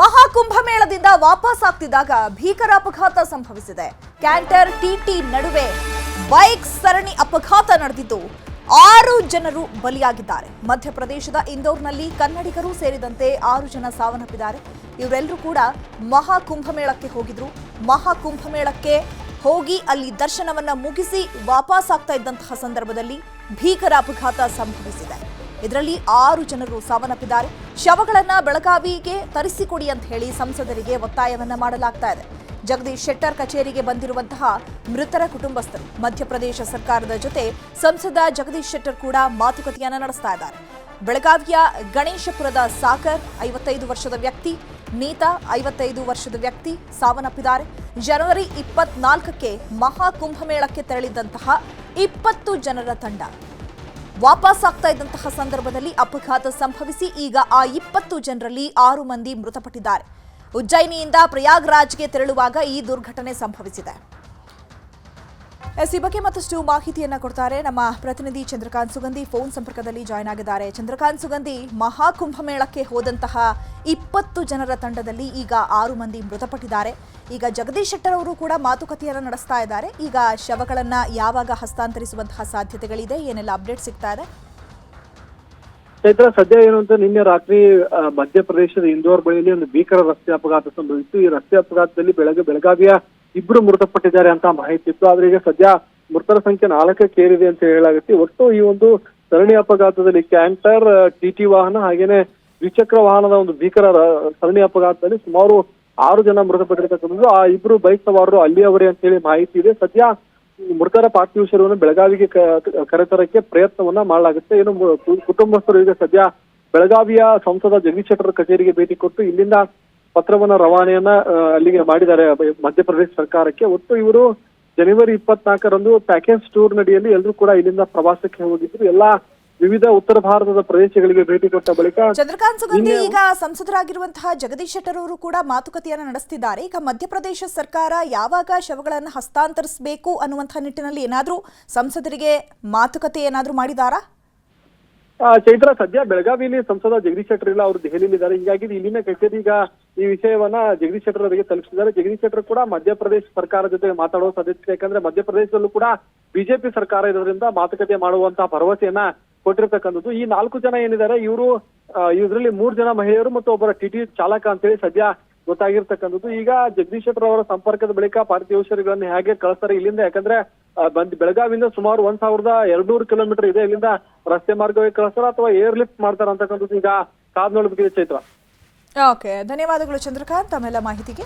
ಮಹಾಕುಂಭಮೇಳದಿಂದ ವಾಪಸ್ ಆಗ್ತಿದ್ದಾಗ ಭೀಕರ ಅಪಘಾತ ಸಂಭವಿಸಿದೆ. ಕ್ಯಾಂಟರ್ ಟಿಟಿ ನಡುವೆ ಬೈಕ್ ಸರಣಿ ಅಪಘಾತ ನಡೆದಿದ್ದು ಆರು ಜನರು ಬಲಿಯಾಗಿದ್ದಾರೆ. ಮಧ್ಯಪ್ರದೇಶದ ಇಂದೋರ್ನಲ್ಲಿ ಕನ್ನಡಿಗರು ಸೇರಿದಂತೆ ಆರು ಜನ ಸಾವನ್ನಪ್ಪಿದ್ದಾರೆ. ಇವರೆಲ್ಲರೂ ಕೂಡ ಮಹಾಕುಂಭಮೇಳಕ್ಕೆ ಹೋಗಿದ್ರು. ಮಹಾಕುಂಭಮೇಳಕ್ಕೆ ಹೋಗಿ ಅಲ್ಲಿ ದರ್ಶನವನ್ನ ಮುಗಿಸಿ ವಾಪಸ್ ಆಗ್ತಾ ಇದ್ದಂತಹ ಸಂದರ್ಭದಲ್ಲಿ ಭೀಕರ ಅಪಘಾತ ಸಂಭವಿಸಿದೆ. ಇದರಲ್ಲಿ ಆರು ಜನರು ಸಾವನ್ನಪ್ಪಿದ್ದಾರೆ. ಶವಗಳನ್ನ ಬೆಳಗಾವಿಗೆ ತರಿಸಿಕೊಡಿ ಅಂತ ಹೇಳಿ ಸಂಸದರಿಗೆ ಒತ್ತಾಯವನ್ನ ಮಾಡಲಾಗ್ತಾ ಇದೆ. ಜಗದೀಶ್ ಶೆಟ್ಟರ್ ಕಚೇರಿಗೆ ಬಂದಿರುವಂತಹ ಮೃತರ ಕುಟುಂಬಸ್ಥರು ಮಧ್ಯಪ್ರದೇಶ ಸರ್ಕಾರದ ಜೊತೆ ಸಂಸದ ಜಗದೀಶ್ ಶೆಟ್ಟರ್ ಕೂಡ ಮಾತುಕತೆಯನ್ನ ನಡೆಸ್ತಾ ಇದ್ದಾರೆ. ಬೆಳಗಾವಿಯ ಗಣೇಶಪುರದ ಸಾಕರ್ ಐವತ್ತೈದು ವರ್ಷದ ವ್ಯಕ್ತಿ, ನೀತಾ ಐವತ್ತೈದು ವರ್ಷದ ವ್ಯಕ್ತಿ ಸಾವನ್ನಪ್ಪಿದ್ದಾರೆ. ಜನವರಿ ಇಪ್ಪತ್ನಾಲ್ಕಕ್ಕೆ ಮಹಾಕುಂಭಮೇಳಕ್ಕೆ ತೆರಳಿದ್ದಂತಹ ಇಪ್ಪತ್ತು ಜನರ ತಂಡ. ವಾಪಸ್ ಆಗ್ತಾ ಇದ್ದಂತಹ ಸಂದರ್ಭದಲ್ಲಿ ಅಪಘಾತ ಸಂಭವಿಸಿ ಈಗ ಆ ಇಪ್ಪತ್ತು ಜನರಲ್ಲಿ ಆರು ಮಂದಿ ಮೃತಪಟ್ಟಿದ್ದಾರೆ. ಉಜ್ಜಯಿನಿಯಿಂದ ಪ್ರಯಾಗ್ರಾಜ್ಗೆ ತೆರಳುವಾಗ ಈ ದುರ್ಘಟನೆ ಸಂಭವಿಸಿದೆ. ಎಸ್ ಈ ಬಗ್ಗೆ ಮತ್ತಷ್ಟು ಮಾಹಿತಿಯನ್ನ ಕೊಡ್ತಾರೆ ನಮ್ಮ ಪ್ರತಿನಿಧಿ ಚಂದ್ರಕಾಂತ್ ಸುಗಂಧಿ. ಫೋನ್ ಸಂಪರ್ಕದಲ್ಲಿ ಜಾಯ್ನ್ ಆಗಿದ್ದಾರೆ. ಚಂದ್ರಕಾಂತ್ ಸುಗಂಧಿ ಮಹಾಕುಂಭಮೇಳಕ್ಕೆ ಹೋದಂತಹ ಇಪ್ಪತ್ತು ಜನರ ತಂಡದಲ್ಲಿ ಈಗ ಆರು ಮಂದಿ ಮೃತಪಟ್ಟಿದ್ದಾರೆ. ಈಗ ಜಗದೀಶ್ ಶೆಟ್ಟರ್ ಅವರು ಕೂಡ ಮಾತುಕತೆಯನ್ನು ನಡೆಸ್ತಾ ಇದ್ದಾರೆ. ಈಗ ಶವಗಳನ್ನ ಯಾವಾಗ ಹಸ್ತಾಂತರಿಸುವಂತಹ ಸಾಧ್ಯತೆಗಳಿದೆ? ಏನೆಲ್ಲ ಅಪ್ಡೇಟ್ ಸಿಗ್ತಾ ಇದೆ? ಚೈತ್ರ, ಸದ್ಯ ಏನು ಅಂತ ನಿನ್ನೆ ರಾತ್ರಿ ಮಧ್ಯಪ್ರದೇಶದ ಇಂದೋರ್ ಬಳಿಯಲ್ಲಿ ಒಂದು ಭೀಕರ ರಸ್ತೆ ಅಪಘಾತ ಸಂಭವಿಸಿತು ಈ ರಸ್ತೆ ಅಪಘಾತದಲ್ಲಿ ಬೆಳಗ್ಗೆ ಬೆಳಗಾವಿಯ ಇಬ್ರು ಮೃತಪಟ್ಟಿದ್ದಾರೆ ಅಂತ ಮಾಹಿತಿ ಇತ್ತು. ಆದ್ರೆ ಈಗ ಸದ್ಯ ಮೃತರ ಸಂಖ್ಯೆ ನಾಲ್ಕಕ್ಕೇರಿದೆ ಅಂತ ಹೇಳಲಾಗುತ್ತೆ. ಒಟ್ಟು ಈ ಒಂದು ಸರಣಿ ಅಪಘಾತದಲ್ಲಿ ಕ್ಯಾಂಟರ್ ಟಿಟಿ ವಾಹನ ಹಾಗೇನೆ ದ್ವಿಚಕ್ರ ವಾಹನದ ಒಂದು ಭೀಕರ ಸರಣಿ ಅಪಘಾತದಲ್ಲಿ ಸುಮಾರು ಆರು ಜನ ಮೃತಪಟ್ಟಿರ್ತಕ್ಕಂಥದ್ದು. ಆ ಇಬ್ರು ಬೈಕ್ ಸವಾರರು ಅಲ್ಲಿಯವರೇ ಅಂತ ಹೇಳಿ ಮಾಹಿತಿ ಇದೆ. ಸದ್ಯ ಮೃತರ ಪಾರ್ಥಿವ ಶರೀರವನ್ನು ಬೆಳಗಾವಿಗೆ ಕರೆತರಕ್ಕೆ ಪ್ರಯತ್ನವನ್ನ ಮಾಡಲಾಗುತ್ತೆ. ಏನು ಕುಟುಂಬಸ್ಥರು ಈಗ ಸದ್ಯ ಬೆಳಗಾವಿಯ ಸಂಸದ ಜಗದೀಶ್ ಶೆಟ್ಟರ್ ಕಚೇರಿಗೆ ಭೇಟಿ ಕೊಟ್ಟು ಇಲ್ಲಿಂದ ಪತ್ರವನ್ನ ರವಾನೆಯನ್ನ ಅಲ್ಲಿಗೆ ಮಾಡಿದ್ದಾರೆ ಮಧ್ಯಪ್ರದೇಶ ಸರ್ಕಾರಕ್ಕೆ. ಒಟ್ಟು ಇವರು ಜನವರಿ ಇಪ್ಪತ್ನಾಲ್ಕರಂದು ಪ್ಯಾಕೇಜ್ ಟೂರ್ ನಡಿಯಲ್ಲಿ ಎಲ್ಲರೂ ಕೂಡ ಇಲ್ಲಿಂದ ಪ್ರವಾಸಕ್ಕೆ ಹೋಗಿದ್ರು. ಎಲ್ಲಾ ವಿವಿಧ ಉತ್ತರ ಭಾರತದ ಪ್ರದೇಶಗಳಿಗೆ ಭೇಟಿ ಕೊಟ್ಟ ಬಳಿಕ ಚಂದ್ರಕಾಂತ್ ಸುಗಂಧಿ ಈಗ ಸಂಸದರಾಗಿರುವಂತಹ ಜಗದೀಶ್ ಶೆಟ್ಟರ್ ಅವರು ಕೂಡ ಮಾತುಕತೆಯನ್ನು ನಡೆಸ್ತಿದ್ದಾರೆ. ಈಗ ಮಧ್ಯಪ್ರದೇಶ ಸರ್ಕಾರ ಯಾವಾಗ ಶವಗಳನ್ನು ಹಸ್ತಾಂತರಿಸಬೇಕು ಅನ್ನುವಂತಹ ನಿಟ್ಟಿನಲ್ಲಿ ಏನಾದರೂ ಸಂಸದರಿಗೆ ಮಾತುಕತೆ ಏನಾದರೂ ಮಾಡಿದಾರಾ? ಆ, ಚೈತ್ರ ಸದ್ಯ ಬೆಳಗಾವಿಯಲ್ಲಿ ಸಂಸದ ಜಗದೀಶ್ ಶೆಟ್ಟರ್ ಇಲ್ಲ ಅವರು ದೆಹಲಿಯಲ್ಲಿದ್ದಾರೆ. ಹೀಗಾಗಿ ಇಲ್ಲಿನ ಕಚೇರಿ ಈಗ ಈ ವಿಷಯವನ್ನ ಜಗದೀಶ್ ಶೆಟ್ಟರ್ ಅವರಿಗೆ ತಲುಪಿಸಿದ್ದಾರೆ. ಜಗದೀಶ್ ಶೆಟ್ಟರ್ ಕೂಡ ಮಧ್ಯಪ್ರದೇಶ ಸರ್ಕಾರ ಜೊತೆ ಮಾತಾಡುವ ಸಾಧ್ಯತೆ. ಯಾಕಂದ್ರೆ ಮಧ್ಯಪ್ರದೇಶದಲ್ಲೂ ಕೂಡ ಬಿಜೆಪಿ ಸರ್ಕಾರ ಇರೋದ್ರಿಂದ ಮಾತುಕತೆ ಮಾಡುವಂತಹ ಭರವಸೆಯನ್ನ ಕೊಟ್ಟಿರ್ತಕ್ಕಂಥದ್ದು. ಈ ನಾಲ್ಕು ಜನ ಏನಿದ್ದಾರೆ, ಇವರು ಇದರಲ್ಲಿ ಮೂರು ಜನ ಮಹಿಳೆಯರು ಮತ್ತು ಒಬ್ಬರ ಟಿಟಿ ಚಾಲಕ ಅಂತೇಳಿ ಸದ್ಯ ಗೊತ್ತಾಗಿರ್ತಕ್ಕಂಥದ್ದು. ಈಗ ಜಗದೀಶ್ ಶೆಟ್ಟರ್ ಅವರ ಸಂಪರ್ಕದ ಬಳಿಕ ಪಾರ್ಥಿವ ಶರೀರಗಳನ್ನು ಹೇಗೆ ಕಳಿಸ್ತಾರೆ ಇಲ್ಲಿಂದ? ಯಾಕಂದ್ರೆ ಬಂದ್ ಬೆಳಗಾವಿಯಿಂದ ಸುಮಾರು ಒಂದ್ ಸಾವಿರದ ಎರಡ್ನೂರು ಕಿಲೋಮೀಟರ್ ಇದೆ. ಇಲ್ಲಿಂದ ರಸ್ತೆ ಮಾರ್ಗವಾಗಿ ಕಳಿಸ್ತಾರ ಅಥವಾ ಏರ್ ಲಿಫ್ಟ್ ಮಾಡ್ತಾರ ಅಂತಕ್ಕಂಥದ್ದು ಈಗ ಕಾದ್ ನೋಡ್ಬೇಕಿದೆ ಚೈತ್ರ. ಓಕೆ ಧನ್ಯವಾದಗಳು ಚಂದ್ರಕಾಂತ್ ತಮ್ಮೆಲ್ಲ ಮಾಹಿತಿಗೆ.